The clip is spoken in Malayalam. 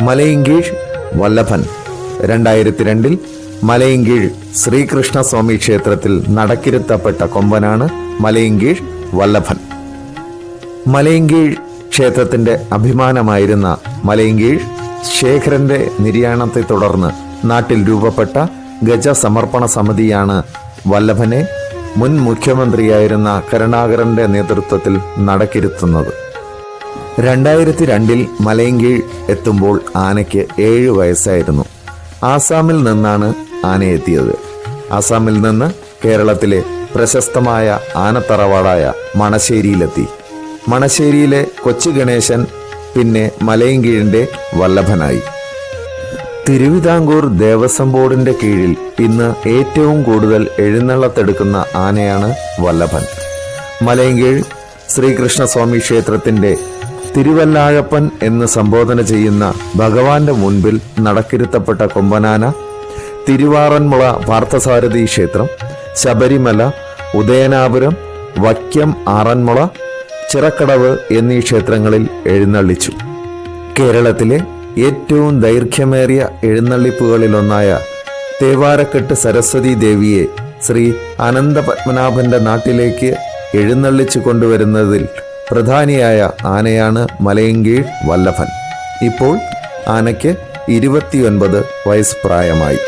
മലയങ്കീഴ് വല്ലഭൻ. രണ്ടായിരത്തി രണ്ടിൽ മലയിങ്കീഴ് ശ്രീകൃഷ്ണസ്വാമി ക്ഷേത്രത്തിൽ നടക്കിരുത്തപ്പെട്ട കൊമ്പനാണ് മലയിങ്കീഴ് വല്ലഭൻ. മലയിങ്കീഴ് ക്ഷേത്രത്തിന്റെ അഭിമാനമായിരുന്ന മലയിങ്കീഴ് ശേഖരന്റെ നിര്യാണത്തെ തുടർന്ന് നാട്ടിൽ രൂപപ്പെട്ട ഗജ സമർപ്പണ സമിതിയാണ് വല്ലഭനെ മുൻ മുഖ്യമന്ത്രിയായിരുന്ന കരുണാകരന്റെ നേതൃത്വത്തിൽ നടക്കിരുത്തുന്നത്. രണ്ടായിരത്തി രണ്ടിൽ മലയങ്കീഴ് എത്തുമ്പോൾ ആനയ്ക്ക് ഏഴ് വയസ്സായിരുന്നു. ആസാമിൽ നിന്നാണ് ആന എത്തിയത്. ആസാമിൽ നിന്ന് കേരളത്തിലെ പ്രശസ്തമായ ആനത്തറവാടായ മണശ്ശേരിയിലെത്തി മണശ്ശേരിയിലെ കൊച്ചു ഗണേശൻ പിന്നെ മലയങ്കീഴിന്റെ വല്ലഭനായി. തിരുവിതാംകൂർ ദേവസ്വം ബോർഡിന്റെ കീഴിൽ ഇന്ന് ഏറ്റവും കൂടുതൽ എഴുന്നള്ളത്തെടുക്കുന്ന ആനയാണ് വല്ലഭൻ. മലയങ്കീഴ് ശ്രീകൃഷ്ണസ്വാമി ക്ഷേത്രത്തിന്റെ തിരുവല്ലാഴപ്പൻ എന്ന് സംബോധന ചെയ്യുന്ന ഭഗവാന്റെ മുൻപിൽ നടക്കിരുത്തപ്പെട്ട കൊമ്പനാന തിരുവാറന്മുള പാർത്ഥസാരഥി ക്ഷേത്രം ശബരിമല ഉദയനാപുരം വക്യം ആറന്മുള ചിറക്കടവ് എന്നീ ക്ഷേത്രങ്ങളിൽ എഴുന്നള്ളിച്ചു. കേരളത്തിലെ ഏറ്റവും ദൈർഘ്യമേറിയ എഴുന്നള്ളിപ്പുകളിലൊന്നായ തേവാരക്കെട്ട് സരസ്വതി ദേവിയെ ശ്രീ അനന്തപത്മനാഭന്റെ നാട്ടിലേക്ക് എഴുന്നള്ളിച്ചു കൊണ്ടുവരുന്നതിൽ പ്രധാനിയായ ആനയാണ് മലയങ്കീഴ് വല്ലഭൻ. ഇപ്പോൾ ആനയ്ക്ക് ഇരുപത്തിയൊൻപത് വയസ്സ് പ്രായമായി.